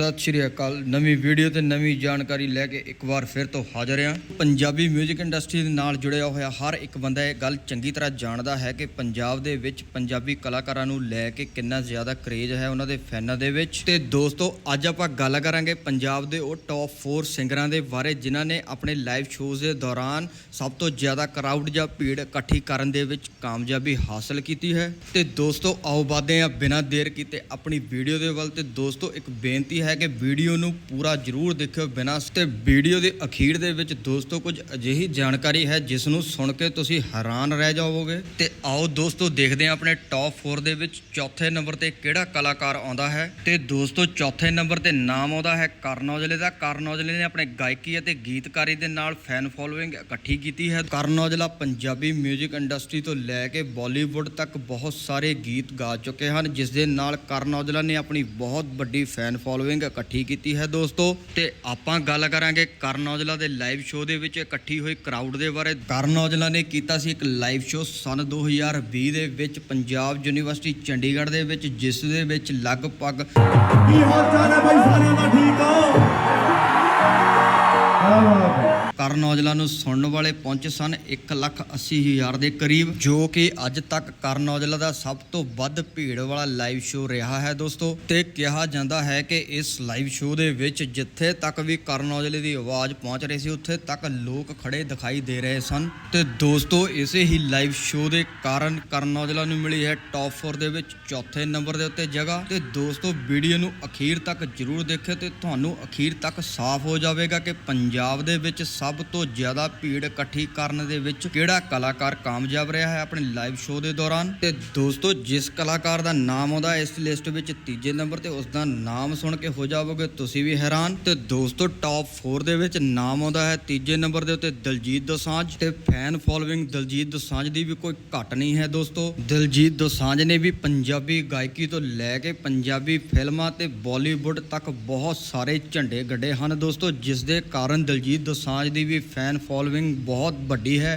ਸਤਿ ਸ਼੍ਰੀ ਅਕਾਲ। ਨਵੀਂ ਵੀਡੀਓ ਤੇ ਨਵੀਂ ਜਾਣਕਾਰੀ ਲੈ ਕੇ ਇੱਕ ਵਾਰ ਫਿਰ ਤੋਂ ਹਾਜ਼ਰ ਹਾਂ। ਪੰਜਾਬੀ 뮤직 ਇੰਡਸਟਰੀ ਦੇ ਨਾਲ ਜੁੜਿਆ ਹੋਇਆ ਹਰ ਇੱਕ ਬੰਦਾ ਇਹ ਗੱਲ ਚੰਗੀ ਤਰ੍ਹਾਂ ਜਾਣਦਾ ਹੈ ਕਿ ਪੰਜਾਬ ਦੇ ਵਿੱਚ ਪੰਜਾਬੀ ਕਲਾਕਾਰਾਂ ਨੂੰ ਲੈ ਕੇ ਕਿੰਨਾ ਜ਼ਿਆਦਾ ਕਰੇਜ ਹੈ ਉਹਨਾਂ ਦੇ ਫੈਨਾਂ ਦੇ ਵਿੱਚ। ਤੇ ਦੋਸਤੋ, ਅੱਜ ਆਪਾਂ ਗੱਲ ਕਰਾਂਗੇ ਪੰਜਾਬ ਦੇ ਉਹ ਟੌਪ 4 ਸਿੰਗਰਾਂ ਦੇ ਬਾਰੇ ਜਿਨ੍ਹਾਂ ਨੇ ਆਪਣੇ ਲਾਈਵ ਸ਼ੋਜ਼ ਦੇ ਦੌਰਾਨ ਸਭ ਤੋਂ ਜ਼ਿਆਦਾ ਕਰਾਊਡ ਜਾਂ ਭੀੜ ਇਕੱਠੀ ਕਰਨ ਦੇ ਵਿੱਚ ਕਾਮਯਾਬੀ ਹਾਸਲ ਕੀਤੀ ਹੈ। ਤੇ ਦੋਸਤੋ, ਆਓ ਬਾਦੇ ਹਾਂ ਬਿਨਾਂ ਦੇਰ ਕੀਤੇ ਆਪਣੀ ਵੀਡੀਓ ਦੇ ਵੱਲ। ਤੇ ਦੋਸਤੋ, ਇੱਕ ਬੇਨਤੀ ਹੈ ਕਿ ਵੀਡੀਓ ਨੂੰ ਪੂਰਾ ਜ਼ਰੂਰ ਦੇਖਿਓ ਬਿਨਾਂ ਤੇ ਵੀਡੀਓ ਦੇ ਅਖੀਰ ਦੇ ਵਿੱਚ ਦੋਸਤੋ ਕੁਝ ਅਜਿਹੀ ਜਾਣਕਾਰੀ ਹੈ ਜਿਸ ਨੂੰ ਸੁਣ ਕੇ ਤੁਸੀਂ ਹੈਰਾਨ ਰਹਿ ਜਾਓਗੇ ਤੇ ਆਓ ਦੋਸਤੋ ਦੇਖਦੇ ਹਾਂ ਆਪਣੇ ਟੌਪ 4 ਦੇ ਵਿੱਚ ਚੌਥੇ ਨੰਬਰ ਤੇ ਕਿਹੜਾ ਕਲਾਕਾਰ ਆਉਂਦਾ ਹੈ। ਤੇ ਦੋਸਤੋ ਚੌਥੇ ਨੰਬਰ ਤੇ ਨਾਮ ਆਉਂਦਾ ਹੈ ਕਰਨ ਔਜਲੇ ਦਾ। ਕਰਨ ਔਜਲੇ ਨੇ ਆਪਣੇ ਗਾਇਕੀ ਅਤੇ ਗੀਤਕਾਰੀ ਦੇ ਨਾਲ ਫੈਨ ਫੋਲੋਇੰਗ ਇਕੱਠੀ ਕੀਤੀ ਹੈ। ਕਰਨ ਔਜਲਾ ਪੰਜਾਬੀ 뮤직 ਇੰਡਸਟਰੀ ਤੋਂ ਲੈ ਕੇ ਬਾਲੀਵੁੱਡ ਤੱਕ ਬਹੁਤ ਸਾਰੇ ਗੀਤ ਗਾ ਚੁੱਕੇ ਹਨ ਜਿਸ ਦੇ ਨਾਲ ਕਰਨ ਔਜਲਾ ਨੇ ਆਪਣੀ ਬਹੁਤ ਵੱਡੀ ਫੈਨ ਫੋਲੋਇੰਗ ਇਕੱਠੀ ਕੀਤੀ ਹੈ ਦੋਸਤੋ ਤੇ ਆਪਾਂ ਗੱਲ ਕਰਾਂਗੇ ਕਰਨ ਔਜਲਾ ਦੇ ਲਾਈਵ ਸ਼ੋਅ ਦੇ ਵਿੱਚ ਇਕੱਠੀ ਹੋਈ ਕਰਾਊਡ ਦੇ ਬਾਰੇ। ਕਰਨ ਔਜਲਾ ਨੇ ਕੀਤਾ ਸੀ ਇੱਕ ਲਾਈਵ ਸ਼ੋਅ ਸਨ 2020 ਦੇ ਵਿੱਚ ਪੰਜਾਬ ਯੂਨੀਵਰਸਿਟੀ ਚੰਡੀਗੜ੍ਹ ਦੇ ਵਿੱਚ ਜਿਸ ਦੇ ਵਿੱਚ ਲਗਭਗ ਕੀ ਹਾਲ ਚਾਲ ਹੈ ਬਾਈ? ਸਾਰਿਆਂ ਦਾ ਠੀਕ ਹੈ? ਕਰਨ ਔਜਲਾ ਨੂੰ ਸੁਣਨ ਵਾਲੇ ਪਹੁੰਚੇ ਸਨ 1 ਲੱਖ 80 ਹਜ਼ਾਰ ਦੇ ਕਰੀਬ, ਜੋ ਕਿ ਅੱਜ ਤੱਕ ਕਰਨ ਔਜਲਾ ਦਾ ਸਭ ਤੋਂ ਵੱਧ ਭੀੜ ਵਾਲਾ ਲਾਈਵ ਸ਼ੋਅ ਰਿਹਾ ਹੈ ਦੋਸਤੋ। ਤੇ ਕਿਹਾ ਜਾਂਦਾ ਹੈ ਕਿ ਇਸ ਲਾਈਵ ਸ਼ੋਅ ਦੇ ਵਿੱਚ ਜਿੱਥੇ ਤੱਕ ਵੀ ਕਰਨ ਔਜਲੇ ਦੀ ਆਵਾਜ਼ ਪਹੁੰਚ ਰਹੀ ਸੀ, ਉੱਥੇ ਤੱਕ ਲੋਕ ਖੜੇ ਦਿਖਾਈ ਦੇ ਰਹੇ ਸਨ। ਤੇ ਦੋਸਤੋ, ਇਸੇ ਹੀ ਲਾਈਵ ਸ਼ੋਅ ਦੇ ਕਾਰਨ ਕਰਨ ਔਜਲਾ ਨੂੰ ਮਿਲੀ ਹੈ ਟੌਪ 4 ਦੇ ਵਿੱਚ ਚੌਥੇ ਨੰਬਰ ਦੇ ਉੱਤੇ ਜਗ੍ਹਾ। ਤੇ ਦੋਸਤੋ, ਵੀਡੀਓ ਨੂੰ ਅਖੀਰ ਤੱਕ ਜਰੂਰ ਦੇਖਿਓ ਤੇ ਤੁਹਾਨੂੰ ਅਖੀਰ ਤੱਕ ਸਾਫ਼ ਹੋ ਜਾਵੇਗਾ ਕਿ ਪੰਜਾਬ ਦੇ ਵਿੱਚ ਸਭ ਤੋਂ ਜ਼ਿਆਦਾ ਭੀੜ ਇਕੱਠੀ ਕਰਨ ਦੇ ਵਿੱਚ ਕਿਹੜਾ ਕਲਾਕਾਰ ਕਾਮਯਾਬ ਰਿਹਾ ਹੈ ਆਪਣੇ ਲਾਈਵ ਸ਼ੋਅ ਦੇ ਦੌਰਾਨ? ਤੇ ਦੋਸਤੋ, ਜਿਸ ਕਲਾਕਾਰ ਦਾ ਨਾਮ ਆਉਂਦਾ, ਇਸ ਲਿਸਟ ਵਿੱਚ ਤੀਜੇ ਨੰਬਰ ਤੇ ਉਸ ਦਾ ਨਾਮ ਸੁਣ ਕੇ ਹੋ ਜਾਵੋਗੇ ਤੁਸੀਂ ਵੀ ਹੈਰਾਨ। ਤੇ ਦੋਸਤੋ ਟੌਪ 4 ਦੇ ਵਿੱਚ ਨਾਮ ਆਉਂਦਾ ਹੈ ਤੀਜੇ ਨੰਬਰ ਦੇ ਉੱਤੇ ਦਲਜੀਤ ਦੋਸਾਂਝ ਤੇ ਫੈਨ ਫੋਲੋਇੰਗ ਦਲਜੀਤ ਦੋਸਾਂਝ ਦੀ ਵੀ ਕੋਈ ਘਟ ਨਹੀਂ ਹੈ ਦੋਸਤੋ। ਦਲਜੀਤ ਦੋਸਾਂਝ ਨੇ ਵੀ ਪੰਜਾਬੀ ਗਾਇਕੀ ਤੋਂ ਲੈ ਕੇ ਪੰਜਾਬੀ ਫਿਲਮਾਂ ਤੇ ਬਾਲੀਵੁੱਡ ਤੱਕ ਬਹੁਤ ਸਾਰੇ ਝੰਡੇ ਗੱਡੇ ਹਨ ਦੋਸਤੋ, ਜਿਸ ਦੇ ਕਾਰਨ ਦਲਜੀਤ ਦੋਸਾਂਝ ਦੀ ਵੀ ਫੈਨ ਫੋਲੋਇੰਗ ਬਹੁਤ ਵੱਡੀ ਹੈ।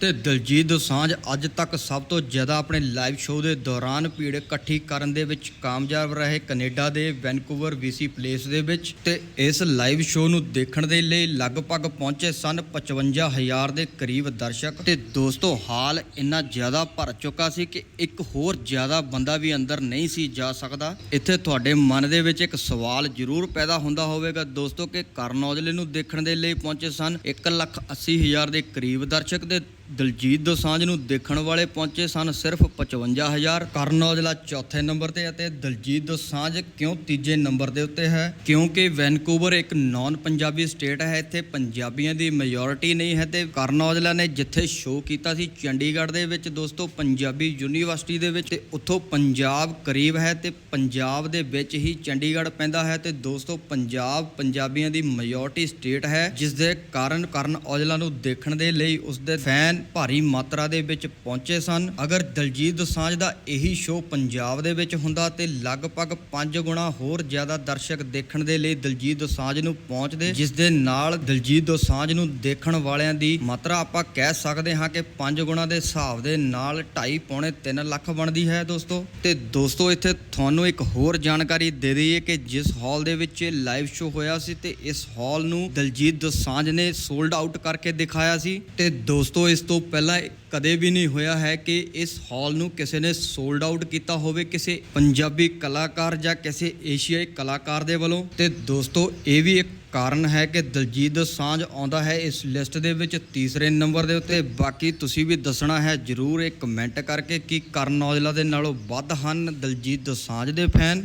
ਤੇ ਦਲਜੀਤ ਦੋਸਾਂਝ ਅੱਜ ਤੱਕ ਸਭ ਤੋਂ ਜ਼ਿਆਦਾ ਆਪਣੇ ਲਾਈਵ ਸ਼ੋਅ ਦੇ ਦੌਰਾਨ ਭੀੜ ਇਕੱਠੀ ਕਰਨ ਦੇ ਵਿੱਚ ਕਾਮਯਾਬ ਰਹੇ ਕੈਨੇਡਾ ਦੇ ਵੈਨਕੂਵਰ ਵੀਸੀ ਪਲੇਸ ਦੇ ਵਿੱਚ ਤੇ ਇਸ ਲਾਈਵ ਸ਼ੋਅ ਨੂੰ ਦੇਖਣ ਦੇ ਲਈ ਲਗਭਗ ਪਹੁੰਚੇ ਸਨ 55000 ਦੇ ਕਰੀਬ ਦਰਸ਼ਕ। ਤੇ ਦੋਸਤੋ, ਹਾਲ ਇੰਨਾ ਜ਼ਿਆਦਾ ਭਰ ਚੁੱਕਾ ਸੀ ਕਿ ਇੱਕ ਹੋਰ ਜ਼ਿਆਦਾ ਬੰਦਾ ਵੀ ਅੰਦਰ ਨਹੀਂ ਸੀ ਜਾ ਸਕਦਾ। ਇੱਥੇ ਤੁਹਾਡੇ ਮਨ ਦੇ ਵਿੱਚ ਇੱਕ ਸਵਾਲ ਜ਼ਰੂਰ ਪੈਦਾ ਹੁੰਦਾ ਹੋਵੇਗਾ। ਦੋਸਤੋ, ਕਿ ਕਰਨ ਔਜਲੇ ਨੂੰ ਦੇਖਣ ਦੇ ਲਈ ਪਹੁੰਚੇ ਸਨ 180000 ਦੇ ਕਰੀਬ ਦਰਸ਼ਕ ਦੇ ਦਲਜੀਤ ਦੋਸਾਂਝ ਨੂੰ ਦੇਖਣ ਵਾਲੇ ਪਹੁੰਚੇ ਸਨ ਸਿਰਫ 55000 ਕਰਨ ਔਜਲਾ ਚੌਥੇ ਨੰਬਰ ਤੇ ਅਤੇ ਦਲਜੀਤ ਦੋਸਾਂਝ ਕਿਉਂ ਤੀਜੇ ਨੰਬਰ ਦੇ ਉੱਤੇ ਹੈ? ਕਿਉਂਕਿ ਵੈਨਕੂਵਰ ਇੱਕ ਨਾਨ ਪੰਜਾਬੀ ਸਟੇਟ ਹੈ, ਇੱਥੇ ਪੰਜਾਬੀਆਂ ਦੀ ਮੈਜੋਰਿਟੀ ਨਹੀਂ ਹੈ ਤੇ ਕਰਨ ਔਜਲਾ ਨੇ ਜਿੱਥੇ ਸ਼ੋਅ ਕੀਤਾ ਸੀ ਚੰਡੀਗੜ੍ਹ ਦੇ ਵਿੱਚ ਦੋਸਤੋ, ਪੰਜਾਬੀ ਯੂਨੀਵਰਸਿਟੀ ਦੇ ਵਿੱਚ ਤੇ ਉੱਥੋਂ ਪੰਜਾਬ ਕਰੀਬ ਹੈ ਤੇ ਪੰਜਾਬ ਦੇ ਵਿੱਚ ਹੀ ਚੰਡੀਗੜ੍ਹ ਪੈਂਦਾ ਹੈ ਤੇ ਦੋਸਤੋ, ਪੰਜਾਬ ਪੰਜਾਬੀਆਂ ਦੀ ਮੈਜੋਰਿਟੀ ਸਟੇਟ ਹੈ ਜਿਸ ਦੇ ਕਾਰਨ ਕਰਨ ਔਜਲਾ ਨੂੰ ਦੇਖਣ ਦੇ ਲਈ ਉਸ ਦੇ ਫੈਨ ਭਾਰੀ ਮਾਤਰਾ ਦੇ ਵਿੱਚ ਪਹੁੰਚੇ ਸਨ। ਅਗਰ ਦਲਜੀਤ ਦੋਸਾਂਝ ਦਾ ਇਹੀ ਸ਼ੋਅ ਪੰਜਾਬ ਦੇ ਵਿੱਚ ਹੁੰਦਾ ਤੇ ਲਗਭਗ 5 ਗੁਣਾ ਹੋਰ ਜ਼ਿਆਦਾ ਦਰਸ਼ਕ ਦੇਖਣ ਦੇ ਲਈ ਦਲਜੀਤ ਦੋਸਾਂਝ ਨੂੰ ਪਹੁੰਚਦੇ, ਜਿਸ ਦੇ ਨਾਲ ਦਲਜੀਤ ਦੋਸਾਂਝ ਨੂੰ ਦੇਖਣ ਵਾਲਿਆਂ ਦੀ ਮਾਤਰਾ ਆਪਾਂ ਕਹਿ ਸਕਦੇ ਹਾਂ ਕਿ 5 ਗੁਣਾ ਦੇ ਹਿਸਾਬ ਦੇ ਨਾਲ 2.5 ਪੌਣੇ 3 ਲੱਖ ਬਣਦੀ ਹੈ ਦੋਸਤੋ। ਤੇ ਦੋਸਤੋ, ਇੱਥੇ ਤੁਹਾਨੂੰ ਇੱਕ ਹੋਰ ਜਾਣਕਾਰੀ ਦੇ ਦਈਏ ਕਿ ਜਿਸ ਹਾਲ ਦੇ ਵਿੱਚ ਲਾਈਵ ਸ਼ੋਅ ਹੋਇਆ ਸੀ ਤੇ ਇਸ ਹਾਲ ਨੂੰ ਦਲਜੀਤ ਦੋਸਾਂਝ ਨੇ ਸੋਲਡ ਆਊਟ ਕਰਕੇ ਦਿਖਾਇਆ ਸੀ। ਤੇ ਦੋਸਤੋ, ਇਸ ਤੋਂ ਪਹਿਲਾਂ ਕਦੇ ਵੀ ਨਹੀਂ ਹੋਇਆ ਹੈ ਕਿ ਇਸ ਹਾਲ ਨੂੰ ਕਿਸੇ ਨੇ ਸੋਲਡ ਆਊਟ ਕੀਤਾ ਹੋਵੇ ਕਿਸੇ ਪੰਜਾਬੀ ਕਲਾਕਾਰ ਜਾਂ ਕਿਸੇ ਏਸ਼ੀਆਈ ਕਲਾਕਾਰ ਦੇ ਵੱਲੋਂ। ਤੇ ਦੋਸਤੋ, ਇਹ ਵੀ ਇੱਕ ਕਾਰਨ ਹੈ ਕਿ ਦਲਜੀਤ ਦੋਸਾਂਝ ਆਉਂਦਾ ਹੈ ਇਸ ਲਿਸਟ ਦੇ ਵਿੱਚ ਤੀਸਰੇ ਨੰਬਰ ਦੇ ਉੱਤੇ। ਬਾਕੀ ਤੁਸੀਂ ਵੀ ਦੱਸਣਾ ਹੈ, ਜਰੂਰ ਇੱਕ ਕਮੈਂਟ ਕਰਕੇ ਕਿ ਕਰਨ ਔਜਲਾ ਦੇ ਨਾਲੋਂ ਵੱਧ ਹਨ ਦਲਜੀਤ ਦੋਸਾਂਝ ਦੇ ਫੈਨ।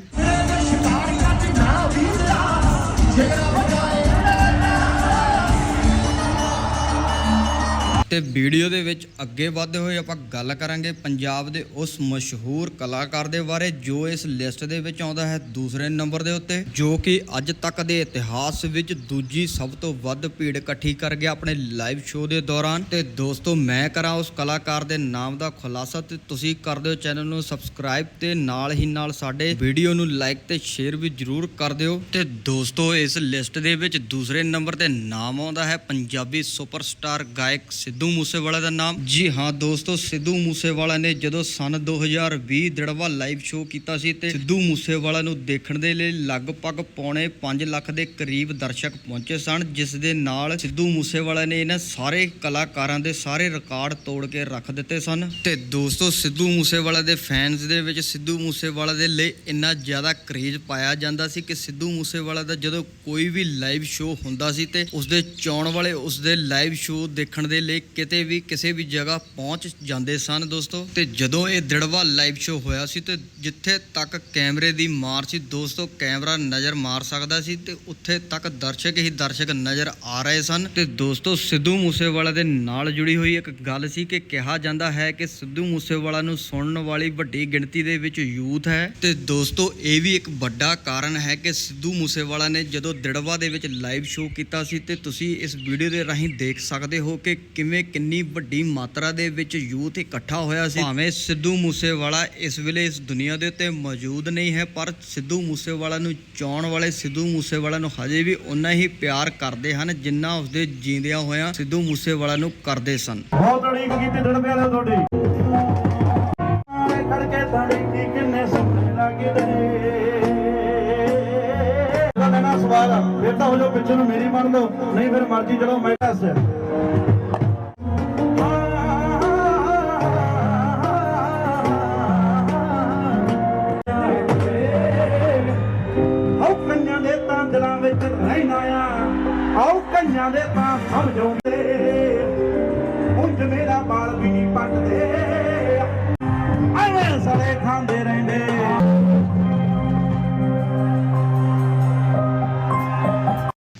ਤੇ ਵੀਡੀਓ ਦੇ ਵਿੱਚ ਅੱਗੇ ਵਧਦੇ ਹੋਏ ਆਪਾਂ ਗੱਲ ਕਰਾਂਗੇ ਪੰਜਾਬ ਦੇ ਉਸ ਮਸ਼ਹੂਰ ਕਲਾਕਾਰ ਦੇ ਬਾਰੇ ਜੋ ਇਸ ਲਿਸਟ ਦੇ ਵਿੱਚ ਆਉਂਦਾ ਹੈ ਦੂਸਰੇ ਨੰਬਰ ਦੇ ਉੱਤੇ, ਜੋ ਕਿ ਅੱਜ ਤੱਕ ਦੇ ਇਤਿਹਾਸ ਵਿੱਚ ਦੂਜੀ ਸਭ ਤੋਂ ਵੱਧ ਭੀੜ ਇਕੱਠੀ ਕਰ ਗਿਆ ਆਪਣੇ ਲਾਈਵ ਸ਼ੋਅ ਦੇ ਦੌਰਾਨ। ਤੇ ਦੋਸਤੋ, ਮੈਂ ਕਰਾਂ ਉਸ ਕਲਾਕਾਰ ਦੇ ਨਾਮ ਦਾ ਖੁਲਾਸਾ ਤੇ ਤੁਸੀਂ ਕਰ ਦਿਓ ਚੈਨਲ ਨੂੰ ਸਬਸਕ੍ਰਾਈਬ ਤੇ ਨਾਲ ਹੀ ਨਾਲ ਸਾਡੇ ਵੀਡੀਓ ਨੂੰ ਲਾਈਕ ਤੇ ਸ਼ੇਅਰ ਵੀ ਜਰੂਰ ਕਰ ਦਿਓ। ਤੇ ਦੋਸਤੋ, ਇਸ ਲਿਸਟ ਦੇ ਵਿੱਚ ਦੂਸਰੇ ਨੰਬਰ ਤੇ ਨਾਮ ਆਉਂਦਾ ਹੈ ਪੰਜਾਬੀ ਸੁਪਰਸਟਾਰ ਗਾਇਕ ਸਿੱਧੂ ਮੂਸੇਵਾਲਾ ਦਾ ਨਾਮ। ਜੀ ਹਾਂ ਦੋਸਤੋ, ਸਿੱਧੂ ਮੂਸੇਵਾਲਾ ਨੇ ਜਦੋਂ ਸਨ 2020 ਦੜਵਾ ਲਾਈਵ ਸ਼ੋਅ ਕੀਤਾ ਸੀ ਤੇ ਸਿੱਧੂ ਮੂਸੇਵਾਲਾ ਨੂੰ ਦੇਖਣ ਦੇ ਲਈ ਲਗਭਗ ਪੌਣੇ 5 ਲੱਖ ਦੇ ਕਰੀਬ ਦਰਸ਼ਕ ਪਹੁੰਚੇ ਸਨ, ਜਿਸ ਦੇ ਨਾਲ ਸਿੱਧੂ ਮੂਸੇਵਾਲਾ ਨੇ ਇਹਨਾਂ ਸਾਰੇ ਕਲਾਕਾਰਾਂ ਦੇ ਸਾਰੇ ਰਿਕਾਰਡ ਤੋੜ ਕੇ ਰੱਖ ਦਿੱਤੇ ਸਨ। ਤੇ ਦੋਸਤੋ, ਸਿੱਧੂ ਮੂਸੇਵਾਲਾ ਦੇ ਫੈਨਸ ਦੇ ਵਿੱਚ ਸਿੱਧੂ ਮੂਸੇਵਾਲਾ ਦੇ ਲਈ ਇੰਨਾ ਜ਼ਿਆਦਾ ਕਰੇਜ਼ ਪਾਇਆ ਜਾਂਦਾ ਸੀ ਕਿ ਸਿੱਧੂ ਮੂਸੇਵਾਲਾ ਦਾ ਜਦੋਂ ਕੋਈ ਵੀ ਲਾਈਵ ਸ਼ੋਅ ਹੁੰਦਾ ਸੀ ਤੇ ਉਸਦੇ ਚਾਉਣ ਵਾਲੇ, ਉਸਦੇ ਲਾਈਵ ਸ਼ੋਅ ਦੇਖਣ ਦੇ ਲਈ ਕਿਤੇ ਵੀ ਕਿਸੇ ਵੀ ਜਗ੍ਹਾ ਪਹੁੰਚ ਜਾਂਦੇ ਸਨ ਦੋਸਤੋ। ਤੇ ਜਦੋਂ ਇਹ ਦੜਵਾ ਲਾਈਵ ਸ਼ੋਅ ਹੋਇਆ ਸੀ ਤੇ ਜਿੱਥੇ ਤੱਕ ਕੈਮਰੇ ਦੀ ਮਾਰ ਸੀ ਦੋਸਤੋ, ਕੈਮਰਾ ਨਜ਼ਰ ਮਾਰ ਸਕਦਾ ਸੀ ਤੇ ਉੱਥੇ ਤੱਕ ਦਰਸ਼ਕ ਹੀ ਦਰਸ਼ਕ ਨਜ਼ਰ ਆ ਰਹੇ ਸਨ। ਤੇ ਦੋਸਤੋ, ਸਿੱਧੂ ਮੂਸੇਵਾਲਾ ਦੇ ਨਾਲ ਜੁੜੀ ਹੋਈ ਇੱਕ ਗੱਲ ਸੀ ਕਿ ਕਿਹਾ ਜਾਂਦਾ ਹੈ ਕਿ ਸਿੱਧੂ ਮੂਸੇਵਾਲਾ ਨੂੰ ਸੁਣਨ ਵਾਲੀ ਵੱਡੀ ਗਿਣਤੀ ਦੇ ਵਿੱਚ ਯੂਥ ਹੈ। ਤੇ ਦੋਸਤੋ, ਇਹ ਵੀ ਇੱਕ ਵੱਡਾ ਕਾਰਨ ਹੈ ਕਿ ਸਿੱਧੂ ਮੂਸੇਵਾਲਾ ਨੇ ਜਦੋਂ ਦੜਵਾ ਦੇ ਵਿੱਚ ਲਾਈਵ ਸ਼ੋਅ ਕੀਤਾ ਸੀ ਤੇ ਤੁਸੀਂ ਇਸ ਵੀਡੀਓ ਦੇ ਰਾਹੀਂ ਦੇਖ ਸਕਦੇ ਹੋ ਕਿ ਕਿਵੇਂ ਕਿੰਨੀ ਵੱਡੀ ਮਾਤਰਾ ਦੇ ਵਿੱਚ ਯੂਥ ਇਕੱਠਾ ਹੋਇਆ ਸੀ। ਭਾਵੇਂ ਸਿੱਧੂ ਮੂਸੇਵਾਲਾ ਇਸ ਵੇਲੇ ਇਸ ਦੁਨੀਆ ਦੇ ਉੱਤੇ ਮੌਜੂਦ ਨਹੀਂ ਹੈ, ਪਰ ਸਿੱਧੂ ਮੂਸੇਵਾਲਾ ਨੂੰ ਚਾਹਣ ਵਾਲੇ ਸਿੱਧੂ ਮੂਸੇਵਾਲਾ ਨੂੰ ਹਜੇ ਵੀ ਉਨਾ ਹੀ ਪਿਆਰ ਕਰਦੇ ਹਨ ਜਿੰਨਾ ਉਸਦੇ ਜੀਂਦਿਆਂ ਹੋਇਆਂ ਸਿੱਧੂ ਮੂਸੇਵਾਲਾ ਨੂੰ ਕਰਦੇ ਸਨ। ਬਹੁਤ ਅੜੀਕ ਕੀਤੀ ਡੜਬੇ ਵਾਲੇ ਤੁਹਾਡੀ। ਖੜਕੇ ਥੜੀ ਕੀ ਕਿੰਨੇ ਸੁਪਨੇ ਲੱਗਦੇ ਗੱਲ ਨਾ ਸਵਾਲ ਫਿਰ ਤਾਂ ਹੋ ਜਾਓ ਪਿੱਛੇ ਨੂੰ ਮੇਰੀ ਮੰਨ ਲਓ, ਨਹੀਂ ਫਿਰ ਮਰਜ਼ੀ ਚਲੋ ਮੈਂ ਦੱਸ ਆਓ ਕੰਨਿਆਂ ਦੇ ਤਾਂ ਸਮਝਾਉਂਦੇ ਉਂਝ ਮੇਰਾ ਬਾਲ ਵੀ ਨਹੀਂ ਪੱਟਦੇ। ਐਵੇਂ ਸੜੇ ਖਾਂਦੇ ਰਹਿੰਦੇ।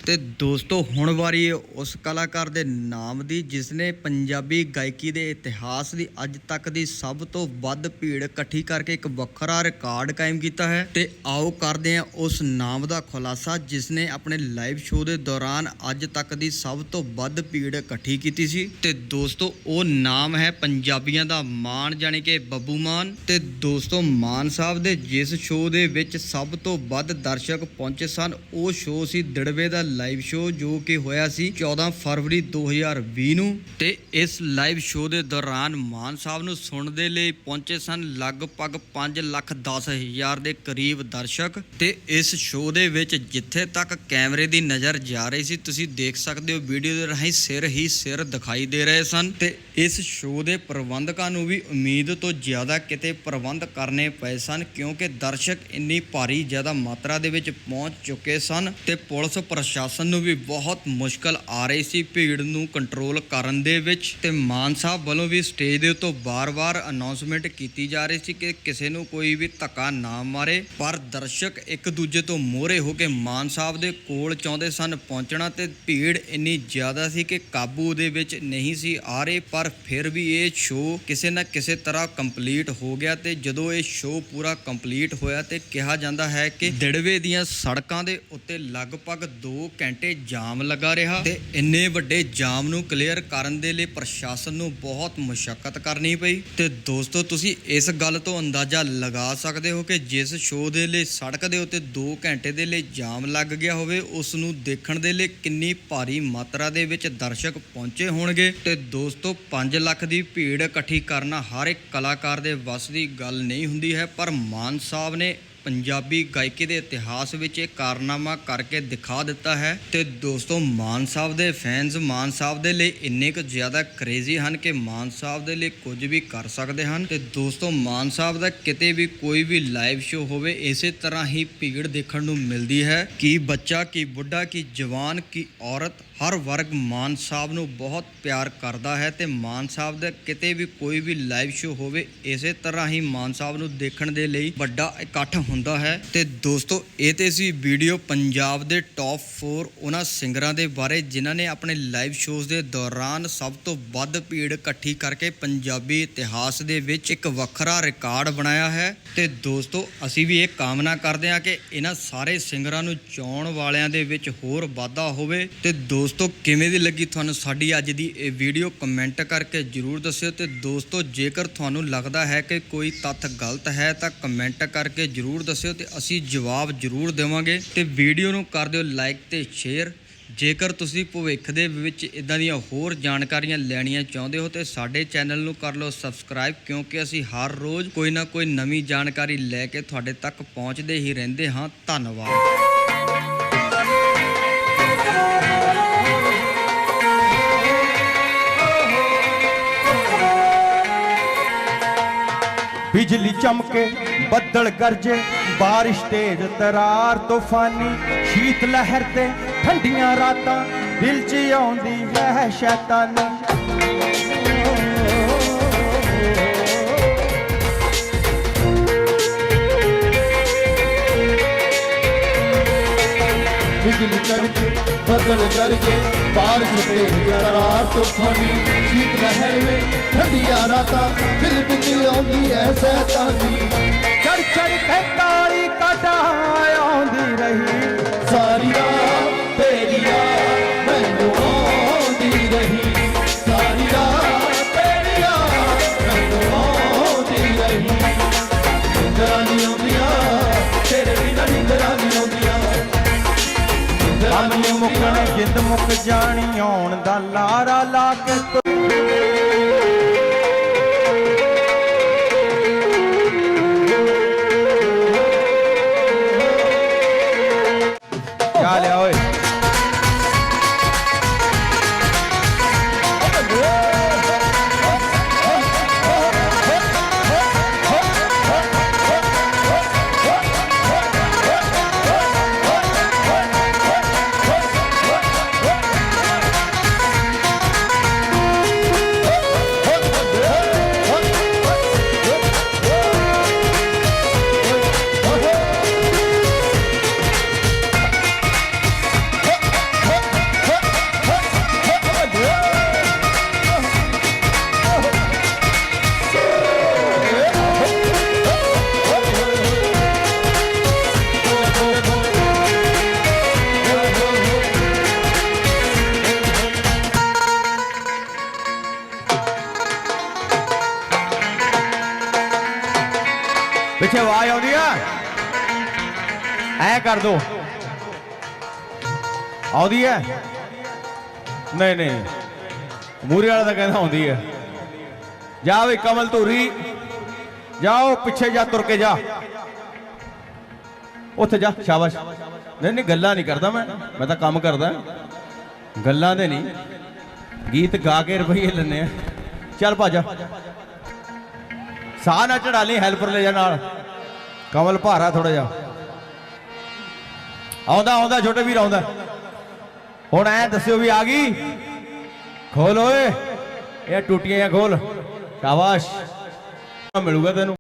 ਤੇ ਦੋਸਤੋ, ਹੁਣ ਵਾਰੀ ਹੈ ਉਸ ਕਲਾਕਾਰ ਦੇ ਨਾਮ ਦੀ ਜਿਸ ਨੇ ਪੰਜਾਬੀ ਗਾਇਕੀ ਦੇ ਇਤਿਹਾਸ ਦੀ ਅੱਜ ਤੱਕ ਦੀ ਸਭ ਤੋਂ ਵੱਧ ਭੀੜ ਇਕੱਠੀ ਕਰਕੇ ਇੱਕ ਵੱਖਰਾ ਰਿਕਾਰਡ ਕਾਇਮ ਕੀਤਾ ਹੈ। ਤੇ ਆਓ ਕਰਦੇ ਹਾਂ ਉਸ ਨਾਮ ਦਾ ਖੁਲਾਸਾ ਜਿਸ ਨੇ ਆਪਣੇ ਲਾਈਵ ਸ਼ੋਅ ਦੇ ਦੌਰਾਨ ਅੱਜ ਤੱਕ ਦੀ ਸਭ ਤੋਂ ਵੱਧ ਭੀੜ ਇਕੱਠੀ ਕੀਤੀ ਸੀ। ਤੇ ਦੋਸਤੋ, ਉਹ ਨਾਮ ਹੈ ਪੰਜਾਬੀਆਂ ਦਾ ਮਾਨ ਜਾਣੀ ਕਿ ਬੱਬੂ ਮਾਨ। ਤੇ ਦੋਸਤੋ, ਮਾਨ ਸਾਹਿਬ ਦੇ ਜਿਸ ਸ਼ੋਅ ਦੇ ਵਿੱਚ ਸਭ ਤੋਂ ਵੱਧ ਦਰਸ਼ਕ ਪਹੁੰਚੇ ਸਨ, ਉਹ ਸ਼ੋਅ ਸੀ ਦਿੜਵੇ ਦਾ ਲਾਈਵ ਸ਼ੋਅ। ਜੋ ਕਿ ਹੋਇਆ ਸੀ 14 ਫਰਵਰੀ 2020 ਨੂੰ ਤੇ ਇਸ ਲਾਈਵ ਸ਼ੋਅ ਦੇ ਦੌਰਾਨ ਮਾਨ ਸਾਹਿਬ ਨੂੰ ਸੁਣਨ ਦੇ ਲਈ ਪਹੁੰਚੇ ਸਨ ਲਗਭਗ 5 ਲੱਖ 10 ਹਜ਼ਾਰ ਦੇ ਕਰੀਬ ਦਰਸ਼ਕ ਤੇ ਇਸ ਸ਼ੋਅ ਦੇ ਵਿੱਚ ਜਿੱਥੇ ਤੱਕ ਕੈਮਰੇ ਦੀ ਨਜ਼ਰ ਜਾ ਰਹੀ ਸੀ, ਤੁਸੀਂ ਦੇਖ ਸਕਦੇ ਹੋ ਵੀਡੀਓ ਦੇ ਰਾਹੀਂ ਸਿਰ ਹੀ ਸਿਰ ਦਿਖਾਈ ਦੇ ਰਹੇ ਸਨ ਤੇ ਇਸ ਸ਼ੋਅ ਦੇ ਪ੍ਰਬੰਧਕਾਂ ਨੂੰ ਵੀ ਉਮੀਦ ਤੋਂ ਜ਼ਿਆਦਾ ਕਿਤੇ ਪ੍ਰਬੰਧ ਕਰਨੇ ਪਏ ਸਨ ਕਿਉਂਕਿ ਦਰਸ਼ਕ ਇੰਨੀ ਭਾਰੀ ਜ਼ਿਆਦਾ ਮਾਤਰਾ ਦੇ ਵਿੱਚ ਪਹੁੰਚ ਚੁੱਕੇ ਸਨ ਤੇ ਪੁਲਿਸ ਪ੍ਰਸ਼ਾਸਨ ਨੂੰ ਵੀ ਬਹੁਤ ਮੁਸ਼ਕਲ ਆ ਰਹੀ ਸੀ ਭੀੜ ਨੂੰ ਕੰਟਰੋਲ ਕਰਨ ਦੇ ਵਿੱਚ ਤੇ ਮਾਨ ਸਾਹਿਬ ਵੱਲੋਂ ਵੀ ਸਟੇਜ ਦੇ ਉੱਤੋਂ ਬਾਰ-ਬਾਰ ਅਨਾਉਂਸਮੈਂਟ ਕੀਤੀ ਜਾ ਰਹੀ ਸੀ ਕਿ ਕਿਸੇ ਨੂੰ ਕੋਈ ਵੀ ਧੱਕਾ ਨਾ ਮਾਰੇ, ਪਰ ਦਰਸ਼ਕ ਇੱਕ ਦੂਜੇ ਤੋਂ ਮੋਹਰੇ ਹੋ ਕੇ ਮਾਨ ਸਾਹਿਬ ਦੇ ਕੋਲ ਚਾਹੁੰਦੇ ਸਨ ਪਹੁੰਚਣਾ ਤੇ ਭੀੜ ਇੰਨੀ ਜ਼ਿਆਦਾ ਸੀ ਕਿ ਕਾਬੂ ਦੇ ਵਿੱਚ ਨਹੀਂ ਸੀ ਆ ਰਹੇ, ਪਰ ਫਿਰ ਵੀ ਇਹ ਸ਼ੋਅ ਕਿਸੇ ਨਾ ਕਿਸੇ ਤਰ੍ਹਾਂ ਕੰਪਲੀਟ ਹੋ ਗਿਆ ਤੇ ਜਦੋਂ ਇਹ ਸ਼ੋਅ ਪੂਰਾ ਕੰਪਲੀਟ ਹੋਇਆ ਤੇ ਕਿਹਾ ਜਾਂਦਾ ਹੈ ਕਿ ਦਿੜਵੇ ਦੀਆਂ ਸੜਕਾਂ ਦੇ ਉੱਤੇ ਲਗਭਗ 2 ਘੰਟੇ ਜਾਮ ਲੱਗਾ ਰਿਹਾ ਤੇ ਇੰਨੇ ਵੱਡੇ ਜਾਮ ਨੂੰ ਕਲੀਅਰ ਕਰਨ ਦੇ ਲਈ ਪ੍ਰਸ਼ਾਸਨ ਨੂੰ ਬਹੁਤ ਮੁਸ਼ਕਲ ਕਰਨੀ ਪਈ। ਤੇ ਦੋਸਤੋ, ਤੁਸੀਂ ਇਸ ਗੱਲ ਤੋਂ ਅੰਦਾਜ਼ਾ ਲਗਾ ਸਕਦੇ ਹੋ ਕਿ ਜਿਸ ਸ਼ੋਅ ਦੇ ਲਈ, ਸੜਕ ਦੇ ਉੱਤੇ 2 ਘੰਟੇ ਦੇ ਲਈ ਜਾਮ ਲੱਗ ਗਿਆ ਹੋਵੇ, ਉਸ ਨੂੰ ਦੇਖਣ ਦੇ ਲਈ ਕਿੰਨੀ ਭਾਰੀ ਮਾਤਰਾ ਦੇ ਵਿੱਚ ਦਰਸ਼ਕ ਪਹੁੰਚੇ ਹੋਣਗੇ। ਤੇ ਦੋਸਤੋ 5 ਲੱਖ ਦੀ ਭੀੜ ਇਕੱਠੀ ਕਰਨਾ ਹਰ ਇੱਕ ਕਲਾਕਾਰ ਦੇ ਵੱਸ ਦੀ ਗੱਲ ਨਹੀਂ ਹੁੰਦੀ ਹੈ, ਪਰ ਮਾਨ ਸਾਹਿਬ ਨੇ ਪੰਜਾਬੀ ਗਾਇਕੀ ਦੇ ਇਤਿਹਾਸ ਵਿੱਚ ਇਹ ਕਾਰਨਾਮਾ ਕਰਕੇ ਦਿਖਾ ਦਿੱਤਾ ਹੈ। ਤੇ ਦੋਸਤੋ, ਮਾਨ ਸਾਹਿਬ ਦੇ ਫੈਨਸ ਮਾਨ ਸਾਹਿਬ ਦੇ ਲਈ ਇੰਨੇ ਕੁ ਜ਼ਿਆਦਾ ਕ੍ਰੇਜ਼ੀ ਹਨ ਕਿ ਮਾਨ ਸਾਹਿਬ ਦੇ ਲਈ ਕੁਝ ਵੀ ਕਰ ਸਕਦੇ ਹਨ। ਤੇ ਦੋਸਤੋ, ਮਾਨ ਸਾਹਿਬ ਦਾ ਕਿਤੇ ਵੀ ਕੋਈ ਵੀ ਲਾਈਵ ਸ਼ੋਅ ਹੋਵੇ, ਇਸੇ ਤਰ੍ਹਾਂ ਹੀ ਭੀੜ ਦੇਖਣ ਨੂੰ ਮਿਲਦੀ ਹੈ ਕਿ ਬੱਚਾ, ਕੀ ਬੁੱਢਾ, ਕੀ ਜਵਾਨ, ਕੀ ਔਰਤ ਹਰ ਵਰਗ ਮਾਨ ਸਾਹਿਬ ਨੂੰ ਬਹੁਤ ਪਿਆਰ ਕਰਦਾ ਹੈ ਤੇ ਮਾਨ ਸਾਹਿਬ ਦਾ ਕਿਤੇ ਵੀ ਕੋਈ ਵੀ ਲਾਈਵ ਸ਼ੋਅ ਹੋਵੇ, ਇਸੇ ਤਰ੍ਹਾਂ ਹੀ ਮਾਨ ਸਾਹਿਬ ਨੂੰ ਦੇਖਣ ਦੇ ਲਈ ਵੱਡਾ ਇਕੱਠ ਹੁੰਦਾ ਹੈ। ਤੇ ਦੋਸਤੋ, ਇਹ ਤੇ ਸੀ ਵੀਡੀਓ ਪੰਜਾਬ ਦੇ ਟੌਪ 4 ਉਹਨਾਂ ਸਿੰਗਰਾਂ ਦੇ ਬਾਰੇ ਜਿਨ੍ਹਾਂ ਨੇ ਆਪਣੇ ਲਾਈਵ ਸ਼ੋਅਜ਼ ਦੇ ਦੌਰਾਨ ਸਭ ਤੋਂ ਵੱਧ ਭੀੜ ਇਕੱਠੀ ਕਰਕੇ ਪੰਜਾਬੀ ਇਤਿਹਾਸ ਦੇ ਵਿੱਚ ਇੱਕ ਵੱਖਰਾ ਰਿਕਾਰਡ ਬਣਾਇਆ ਹੈ। ਤੇ ਦੋਸਤੋ, ਅਸੀਂ ਵੀ ਇਹ ਕਾਮਨਾ ਕਰਦੇ ਹਾਂ ਕਿ ਇਹਨਾਂ ਸਾਰੇ ਸਿੰਗਰਾਂ ਨੂੰ ਚਾਉਣ ਵਾਲਿਆਂ ਦੇ ਵਿੱਚ ਹੋਰ ਵਾਧਾ ਹੋਵੇ। ਤੇ ਦੋਸਤੋ, ਕਿਵੇਂ ਦੀ ਲੱਗੀ ਤੁਹਾਨੂੰ ਸਾਡੀ ਅੱਜ ਦੀ ਇਹ ਵੀਡੀਓ? ਕਮੈਂਟ ਕਰਕੇ ਜਰੂਰ ਦੱਸਿਓ ਤੇ ਦੋਸਤੋ, ਜੇਕਰ ਤੁਹਾਨੂੰ ਲੱਗਦਾ ਹੈ ਕਿ ਕੋਈ ਤੱਥ ਗਲਤ ਹੈ, ਤਾਂ ਕਮੈਂਟ ਕਰਕੇ ਜਰੂਰ ਦੱਸਿਓ ਤੇ ਅਸੀਂ ਜਵਾਬ ਜਰੂਰ ਦੇਵਾਂਗੇ। ਤੇ ਵੀਡੀਓ ਨੂੰ ਕਰ ਦਿਓ ਲਾਈਕ ਤੇ ਸ਼ੇਅਰ। ਜੇਕਰ ਤੁਸੀਂ ਭਵਿੱਖ ਦੇ ਵਿੱਚ ਇਦਾਂ ਦੀਆਂ ਹੋਰ ਜਾਣਕਾਰੀਆਂ ਲੈਣੀਆਂ ਚਾਹੁੰਦੇ ਹੋ, ਤੇ ਸਾਡੇ ਚੈਨਲ ਨੂੰ ਕਰ ਲਓ ਸਬਸਕ੍ਰਾਈਬ, ਕਿਉਂਕਿ ਅਸੀਂ ਹਰ ਰੋਜ਼ ਕੋਈ ਨਾ ਕੋਈ ਨਵੀਂ ਜਾਣਕਾਰੀ ਲੈ ਕੇ ਤੁਹਾਡੇ ਤੱਕ ਪਹੁੰਚਦੇ ਹੀ ਰਹਿੰਦੇ ਹਾਂ। ਧੰਨਵਾਦ। ਬਿਜਲੀ ਚਮਕੇ, ਬੱਦਲ ਗਰਜੇ, ਬਾਰਿਸ਼ ਤੇਜ਼, ਤਰਾਰ ਤੂਫਾਨੀ, ਸ਼ੀਤ ਲਹਿਰ ਤੇ ਠੰਡੀਆਂ ਰਾਤਾਂ, ਦਿਲ 'ਚ ਆਉਂਦੀ ਹੈ ਸ਼ੈਤਾਨੀ। ਬਿਜਲੀ ਕੜਕੇ ਬੱਦਲ ਗਰਜੇ ਬਾਰਿਸ਼ ਤੇ ਕਰਾਰ ਤੂਫਾਨੀ, ਸ਼ੀਤ ਲਹਿਰ ਵਿੱਚ ਠੰਡੀਆਂ ਰਾਤਾਂ, ਦਿਲ ਵਿੱਚ ਆਉਂਦੀ ਐ ਸੈਤਾਨੀ। ਚੜ ਚੜ ਕੇ ਕਾਲੀ ਕਾਟਾ ਆਉਂਦੀ ਰਹੀ। ਮੁੱਕਣੇ ਆਉਂਦੀਆਂ ਜਿੰਦ ਮੁੱਕ ਜਾਣੀ ਆਉਣ ਦਾ ਲਾਰਾ ਲਾ ਕੇ ਪਿੱਛੇ ਆਵਾਜ਼ ਆਉਂਦੀ ਆ? ਐ ਕਰ ਦੋ। ਆਉਂਦੀ ਐ? ਨਹੀਂ ਨਹੀਂ। ਮੂਰੇ ਵਾਲਾ ਤਾਂ ਕਹਿੰਦਾ ਆਉਂਦੀ ਐ। ਜਾ ਵੇ ਕਮਲ ਧੂਰੀ। ਜਾਓ, ਪਿੱਛੇ ਜਾ, ਤੁਰ ਕੇ ਜਾ। ਉੱਥੇ ਜਾ, ਸ਼ਾਬਾਸ਼। ਨਹੀਂ ਨਹੀਂ, ਗੱਲਾਂ ਨਹੀਂ ਕਰਦਾ ਮੈਂ। ਮੈਂ ਤਾਂ ਕੰਮ ਕਰਦਾ। ਗੱਲਾਂ ਦੇ ਨਹੀਂ। ਗੀਤ ਗਾ ਕੇ ਰੁਪਈਏ ਲੈਣੇ ਆ। ਚੱਲ ਭਾਜਾ ਸਾਹ ਨਾ ਚੜਾ ਲਈ ਹੈਲਪਰ ਲੈ ਜਾ ਨਾਲ। ਕਮਲ ਭਾਰਾ ਥੋੜਾ ਜਿਹਾ। ਆਉਂਦਾ ਆਉਂਦਾ, ਛੋਟੇ ਵੀਰ ਆਉਂਦਾ। ਹੁਣ ਐ ਦੱਸਿਓ ਵੀ ਆ ਗਈ। ਖੋਲ ਓਏ। ਇਹ ਟੂਟੀਆਂ ਖੋਲ। ਸ਼ਾਬਾਸ਼। ਮਿਲੂਗਾ ਤੈਨੂੰ।